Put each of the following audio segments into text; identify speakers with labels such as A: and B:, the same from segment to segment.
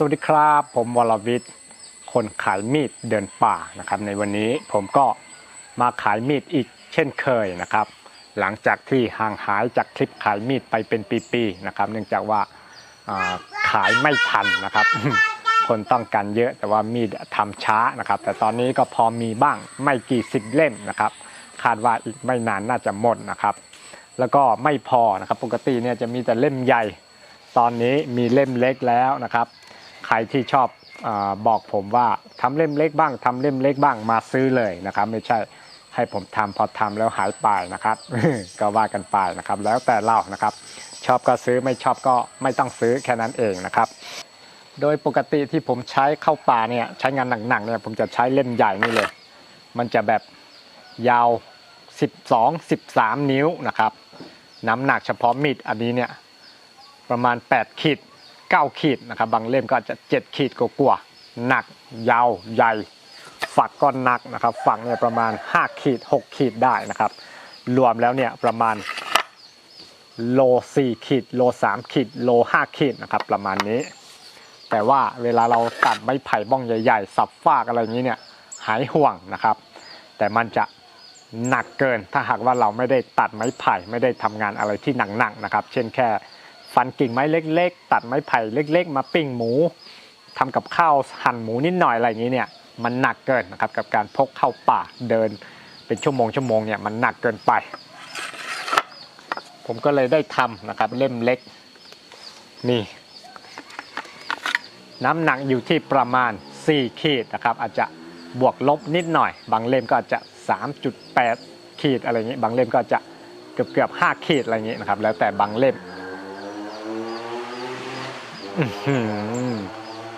A: สวัสดีครับ ผมวรวิทย์ คนขายมีดเดินป่านะครับ ในวันนี้ผมก็มาขายมีดอีกเช่นเคยนะครับ หลังจากที่ห่างหายจากคลิปขายมีดไปเป็นปีๆนะครับ เนื่องจากว่าอ่าขายไม่ทันนะครับ คนต้องการเยอะแต่ว่ามีดทำช้านะครับ แต่ตอนนี้ก็พอมีบ้างไม่กี่สิบเล่มนะครับ คาดว่าอีกไม่นานน่าจะหมดนะครับ แล้วก็ไม่พอนะครับ ปกติเนี่ยจะมีแต่เล่มใหญ่ ตอนนี้มีเล่มเล็กแล้วนะครับ ใครที่ชอบอบอกผมว่าทำเล่มเล็กบ้างทำเล่มเล็กบ้างมาซื้อเลยนะครับ ไม่ใช่ให้ผมทำพอทำแล้วหายไปนะครับ ก็ว่ากันไปนะครับ แล้วแต่เรานะครับ ชอบก็ซื้อไม่ชอบก็ไม่ต้องซื้อแค่นั้นเองนะครับ โดยปกติที่ผมใช้เข้าป่าเนี่ยใช้งานหนักๆเนี่ยผมจะใช้เล่มใหญ่นี่เลย มันจะแบบยาว 12 13 นิ้วนะครับ น้ำหนักเฉพาะมีดอันนี้เนี่ยประมาณ 8 ขีด 9 ขีดนะครับบางเล่มก็จจะ7 ขีดกว่าๆหนักยาวใหญ่ ฝักก็หนักนะครับ ฝักเนี่ยประมาณ 5 ขีด 6 ขีดได้นะครับ รวมแล้วเนี่ยประมาณโล 4 ขีด โล 3 ขีด โล 5 ขีดนะครับประมาณนี้ แต่ว่าเวลาเราตัดไม้ไผ่บ้องใหญ่ๆ สับฟากอะไรอย่างนี้เนี่ยหายห่วงนะครับ แต่มันจะหนักเกินถ้าหากว่าเราไม่ได้ตัดไม้ไผ่ไม่ได้ทำงานอะไรที่หนักๆนะครับ เช่นแค่ ฟันกิ่งไม้เล็ก ๆ ตัดไม้ไผ่เล็ก ๆ มาปิ้งหมูทำกับข้าวหั่นหมูนิดหน่อยอะไรอย่างนี้เนี่ยมันหนักเกินนะครับกับการพกเข้าป่าเดินเป็นชั่วโมงชั่วโมงเนี่ยมันหนักเกินไป ผมก็เลยได้ทำนะครับเล่มเล็กนี่น้ำหนักอยู่ที่ประมาณ 4 ขีดนะครับ อาจจะบวกลบนิดหน่อย บางเล่มก็อาจจะ 3.8 ขีดอะไรอย่างนี้บางเล่มก็จะเกือบเกือบ5ขีดอะไรอย่างนี้นะครับ แล้วแต่บางเล่ม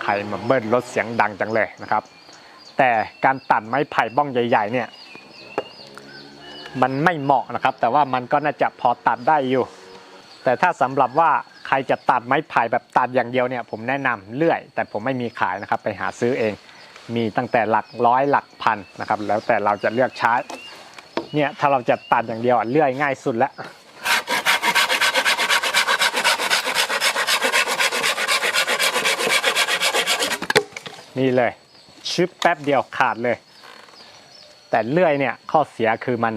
A: ใครมาเบิ้ลรถเสียงดังจังเลยนะครับ แต่การตัดไม้ไผ่บ้องใหญ่ ๆ เนี่ย มันไม่เหมาะนะครับ แต่ว่ามันก็น่าจะพอตัดได้อยู่ แต่ถ้าสำหรับว่าใครจะตัดไม้ไผ่แบบตัดอย่างเดียวเนี่ย ผมแนะนำเลื่อย แต่ผมไม่มีขายนะครับ ไปหาซื้อเอง มีตั้งแต่หลักร้อยหลักพันนะครับ แล้วแต่เราจะเลือกใช้เนี่ยถ้าเราจะตัดอย่างเดียวเลื่อยง่ายสุดแล้ว นี่เลยชึบแป๊บเดียวขาดเลย แต่เลื่อยเนี่ยข้อเสียคือมัน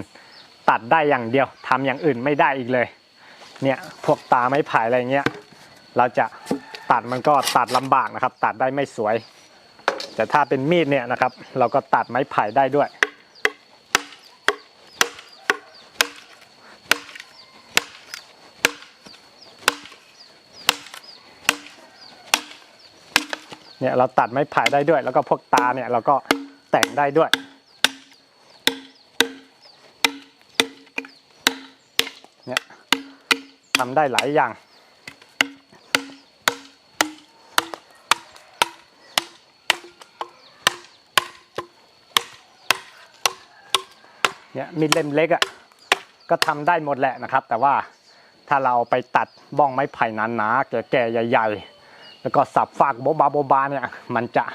A: ตัดได้อย่างเดียวทำอย่างอื่นไม่ได้อีกเลย เนี่ยพวกตาไม้ไผ่อะไรเงี้ยเราจะตัดมันก็ตัดลำบากนะครับ ตัดได้ไม่สวย แต่ถ้าเป็นมีดเนี่ยนะครับ เราก็ตัดไม้ไผ่ได้ด้วย เนี่ยเราตัดไม้ไผ่ได้ด้วย แล้วก็พวกตาเนี่ยเราก็แต่งได้ด้วย เนี่ยทำได้หลายอย่างเนี่ยมีดเล่มเล็กอะ่ะก็ทำได้หมดแหละนะครับ แต่ว่าถ้าเราเอาไปตัดบ้องไม้ไผ่หนาๆแก่ๆใหญ่ ๆ แล้วก็สับฟากโบบาโบบาเนี่ยมันจะ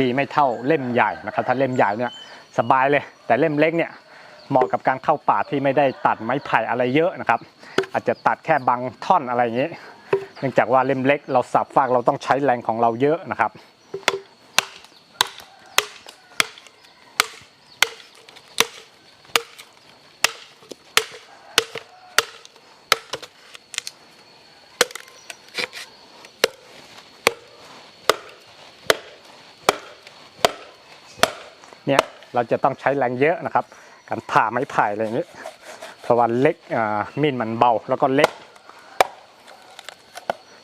A: ดีไม่เท่าเล่มใหญ่นะครับถ้าเล่มใหญ่เนี่ยสบายเลย แต่เล่มเล็กเนี่ยเหมาะกับการเข้าป่าที่ไม่ได้ตัดไม้ไผ่อะไรเยอะนะครับ อาจจะตัดแค่บางท่อนอะไรอย่างนี้ เนื่องจากว่าเล่มเล็กเราสับฟากเราต้องใช้แรงของเราเยอะนะครับ เนี่ยเราจะต้องใช้แรงเยอะนะครับ การผ่าไม้ไผ่อะไรอย่างนี้เพราะว่าเล็กมีดมันเบาแล้วก็เล็ก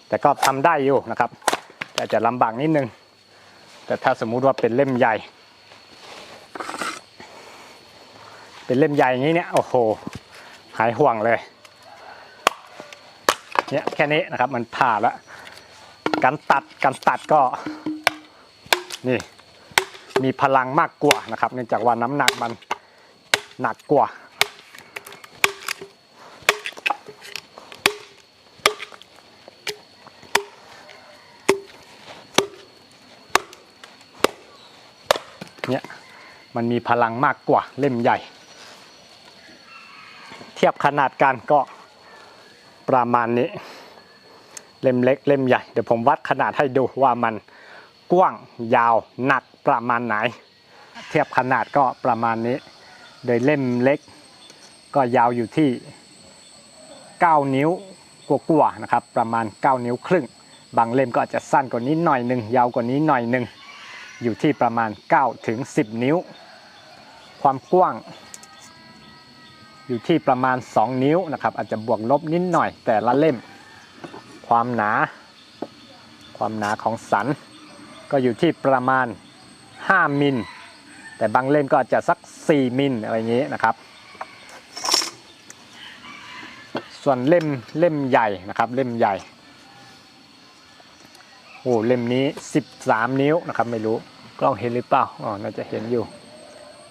A: แต่ก็ทำได้อยู่นะครับ แต่จะลำบากนิดนึง แต่ถ้าสมมุติว่าเป็นเล่มใหญ่ เป็นเล่มใหญ่อย่างนี้เนี่ยโอ้โหหายห่วงเลยเนี่ยแค่นี้นะครับมันผ่าแล้วการตัดการตัดก็นี่ มีพลังมากกว่านะครับ เนื่องจากว่าน้ำหนักมันหนักกว่าเนี่ยมันมีพลังมากกว่าเล่มใหญ่ เทียบขนาดกันก็ประมาณนี้ เล่มเล็กเล่มใหญ่ เดี๋ยวผมวัดขนาดให้ดูว่ามันกว้างยาวหนัก ประมาณไหน เทียบขนาดก็ประมาณนี้ โดยเล่มเล็กก็ยาวอยู่ที่ 9 นิ้วกว่าๆนะครับ ประมาณ 9 นิ้วครึ่ง บางเล่มก็อาจจะสั้นกว่านี้หน่อยหนึ่งยาวกว่านี้หน่อยหนึ่งอยู่ที่ประมาณ9ถึง10 นิ้ว ความกว้าง อยู่ที่ประมาณ 2 นิ้วนะครับ อาจจะบวกลบนิดหน่อยแต่ละเล่ม ความหนา ความหนาของสัน ก็อยู่ที่ประมาณ 5 มิล แต่บางเล่มก็อาจจะสัก 4 มิลอะไรอย่างนี้นะครับ ส่วนเล่มเล่มใหญ่นะครับเล่มใหญ่โอ้เล่มนี้ 13 นิ้วนะครับไม่รู้กล้องเห็นหรือเปล่าอ๋อน่าจะเห็นอยู่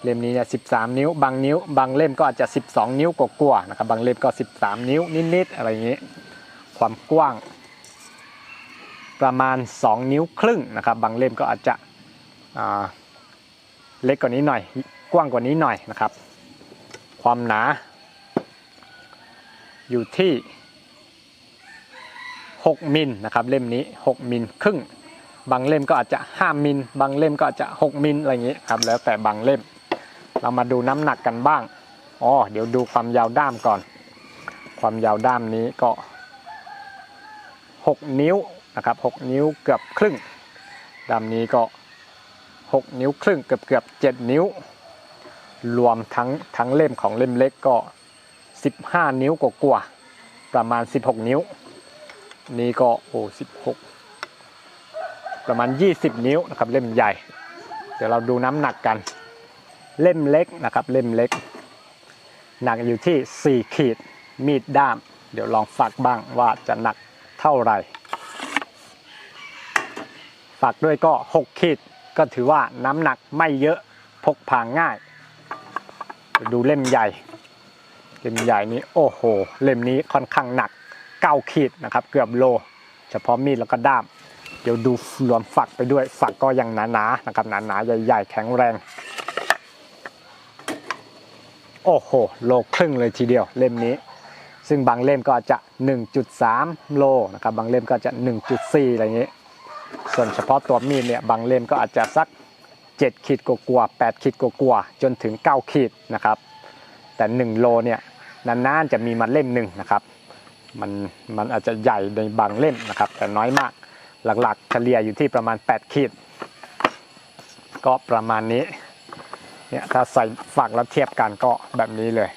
A: เล่มนี้เนี่ย13นิ้ว บางนิ้ว บางเล่มก็อาจจะ 12 นิ้วกว่าๆนะครับ บางเล่มก็ 13 นิ้วนิดๆอะไรอย่างนี้ ความกว้าง ประมาณ 2 นิ้วครึ่งนะครับ บางเล่มก็อาจจะ เล็กกว่านี้หน่อย กว้างกว่านี้หน่อยนะครับ ความหนา อยู่ที่ 6 มิลนะครับ เล่มนี้ 6 มิลครึ่ง บางเล่มก็อาจจะ 5 มิล บางเล่มก็อาจจะ 6 มิลอะไรอย่างนี้ครับ แล้วแต่บางเล่ม เรามาดูน้ำหนักกันบ้าง อ๋อ เดี๋ยวดูความยาวด้ามก่อน ความยาวด้ามนี้ก็ 6 นิ้วนะครับ 6 นิ้วเกือบครึ่งด้ามนี้ก็ 6 นิ้วครึ่งเกือบเกือบ7นิ้ว รวมทั้งทั้งเล่มของเล่มเล็กก็ 15 นิ้วกว่าๆประมาณ 16 นิ้ว นี่ก็โอ้16 ประมาณ 20 นิ้วนะครับเล่มใหญ่ เดี๋ยวเราดูน้ำหนักกัน เล่มเล็กนะครับเล่มเล็ก หนักอยู่ที่ 4 ขีดมีดด้าม เดี๋ยวลองฝักบ้างว่าจะหนักเท่าไหร่ฝักด้วยก็ 6 ขีด ก็ถือว่าน้ำหนักไม่เยอะพกพาง่าย ดูเล่มใหญ่ เล่มใหญ่นี้โอ้โห เล่มนี้ค่อนข้างหนัก9ขีดนะครับ เกือบโล เฉพาะมีดแล้วก็ด้าม เดี๋ยวดูรวมฝักไปด้วยฝักก็ยังหนาๆนะครับหนาๆใหญ่ๆ แข็งแรง โอ้โห โลครึ่งเลยทีเดียวเล่มนี้ซึ่งบางเล่มก็อาจจะ 1.3 โลนะครับ บางเล่มก็จะ 1.4 อะไรอย่างนี้ ส่วนเฉพาะตัวมีดเนี่ยบางเล่มก็อาจจะสัก 7 ขีดกว่าๆ8ขีดกว่าๆจนถึง 9 ขีดนะครับ แต่ 1 โลเนี่ยนานๆจะมีมาเล่มหนึ่งนะครับมันมันอาจจะใหญ่ในบางเล่มนะครับ แต่น้อยมากหลักๆเฉลี่ยอยู่ที่ประมาณ 8 ขีด ก็ประมาณนี้เนี่ยถ้าใส่ฝักแล้วเทียบกันก็แบบนี้เลย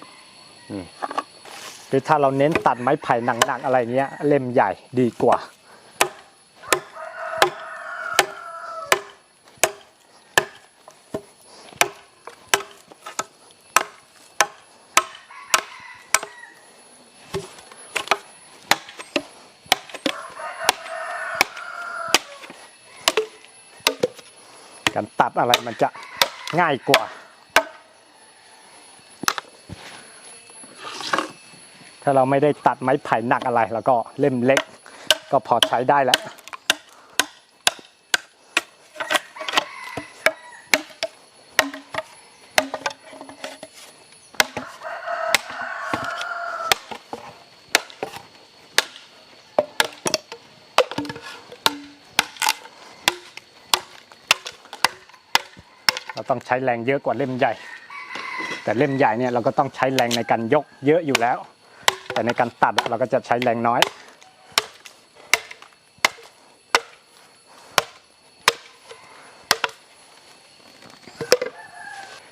A: นี่หรือถ้าเราเน้นตัดไม้ไผ่หนักๆอะไรเงี้ยเล่มใหญ่ดีกว่า ดอะไรมันจะง่ายกว่า ถ้าเราไม่ได้ตัดไม้ไผ่หนักอะไร แล้วก็เล่มเล็ก ก็พอใช้ได้แล้ว เราต้องใช้แรงเยอะกว่าเล่มใหญ่ แต่เล่มใหญ่เนี่ยเราก็ต้องใช้แรงในการยกเยอะอยู่แล้ว แต่ในการตัดเราก็จะใช้แรงน้อย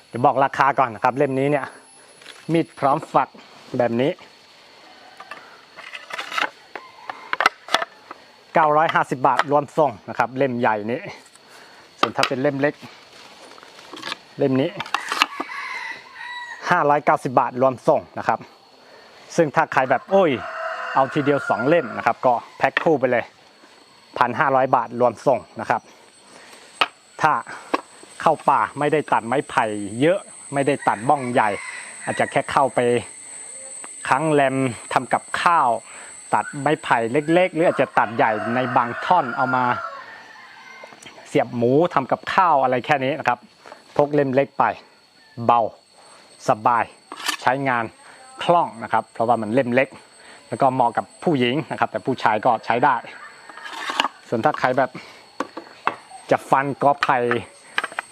A: เดี๋ยวบอกราคาก่อนนะครับเล่มนี้เนี่ยมีดพร้อมฝักแบบนี้ 950 บาทรวมส่งนะครับ เล่มใหญ่นี้ส่วนถ้าเป็นเล่มเล็ก เล่มนี้ 590 บาทรวมส่งนะครับ ซึ่งถ้าใครแบบโอ้ย เอาทีเดียว 2 เล่มนะครับ ก็แพ็คคู่ไปเลย 1,500 บาทรวมส่งนะครับ ถ้าเข้าป่าไม่ได้ตัดไม้ไผ่เยอะไม่ได้ตัดบ้องใหญ่ อาจจะแค่เข้าไปครั้งแรมทำกับข้าว ตัดไม้ไผ่เล็ก ๆ หรืออาจจะตัดใหญ่ในบางท่อนเอามาเสียบหมูทำกับข้าวอะไรแค่นี้นะครับ พกเล่มเล็กไป เบา สบาย ใช้งานคล่องนะครับ เพราะว่ามันเล่มเล็ก แล้วก็เหมาะกับผู้หญิงนะครับ แต่ผู้ชายก็ใช้ได้ ส่วนถ้าใครแบบจะฟันกอไผ่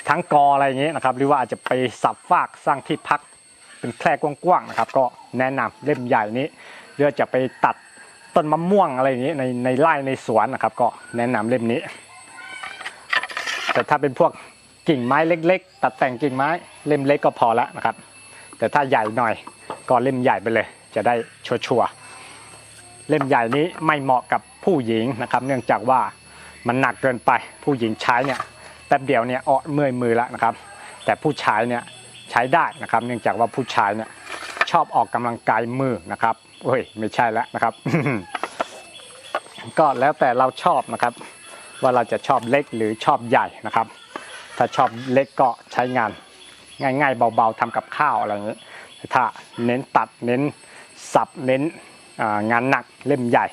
A: ทั้งกออะไรอย่างเงี้ยนะครับ หรือว่าอาจจะไปสับฟากสร้างที่พักเป็นแคร่กว้างๆนะครับ ก็แนะนำเล่มใหญ่นี้หรือจะไปตัดต้นมะม่วงอะไรอย่างเงี้ยในในไร่ในสวนนะครับ ก็แนะนำเล่มนี้ แต่ถ้าเป็นพวก กิ่งไม้เล็ก ๆ ตัดแต่งกิ่งไม้เล่มเล็กก็พอแล้วนะครับ แต่ถ้าใหญ่หน่อยก็เล่มใหญ่ไปเลย จะได้ชัวร์เล่มใหญ่นี้ไม่เหมาะกับผู้หญิงนะครับ เนื่องจากว่ามันหนักเกินไปผู้หญิงใช้เนี่ยแป๊บเดียวเนี่ยอ้อเมื่อยมือแล้วนะครับ แต่ผู้ชายเนี่ยใช้ได้นะครับ เนื่องจากว่าผู้ชายเนี่ยชอบออกกำลังกายมือนะครับเฮ้ยไม่ใช่แล้วนะครับ ก็แล้วแต่เราชอบนะครับ ว่าเราจะชอบเล็กหรือชอบใหญ่นะครับ ถ้าชอบเล็กก็ใช้งาน ง่ายๆ เบาๆทำกับข้าวอะไรอย่างนี้ถ้าเน้นตัดเน้นสับเน้นงานหนักเล่มใหญ่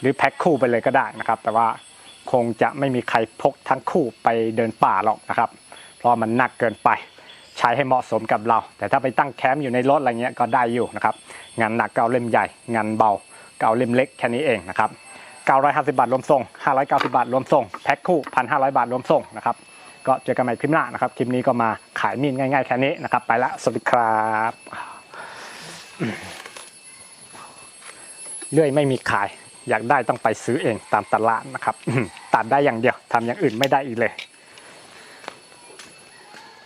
A: หรือแพ็คคู่ไปเลยก็ได้นะครับ แต่ว่าคงจะไม่มีใครพกทั้งคู่ไปเดินป่าหรอกนะครับ เพราะมันหนักเกินไปใช้ให้เหมาะสมกับเรา แต่ถ้าไปตั้งแคมป์อยู่ในรถอะไรเงี้ยก็ได้อยู่นะครับ งานหนักก็เอาเล่มใหญ่ งานเบาก็เอาเล่มเล็กแค่นี้เองนะครับ950 บาทรวมส่ง 590 บาทรวมส่ง แพ็คคู่ 1,500 บาทรวมส่งนะครับ ก็เจอกันใหม่คลิปหน้านะครับ คลิปนี้ก็มาขายมีดง่ายๆแค่นี้นะครับ ไปละสวัสดีครับเลื่อยไม่มีขาย อยากได้ต้องไปซื้อเองตามตลาดนะครับ ตัดได้อย่างเดียวทำอย่างอื่นไม่ได้อีกเลย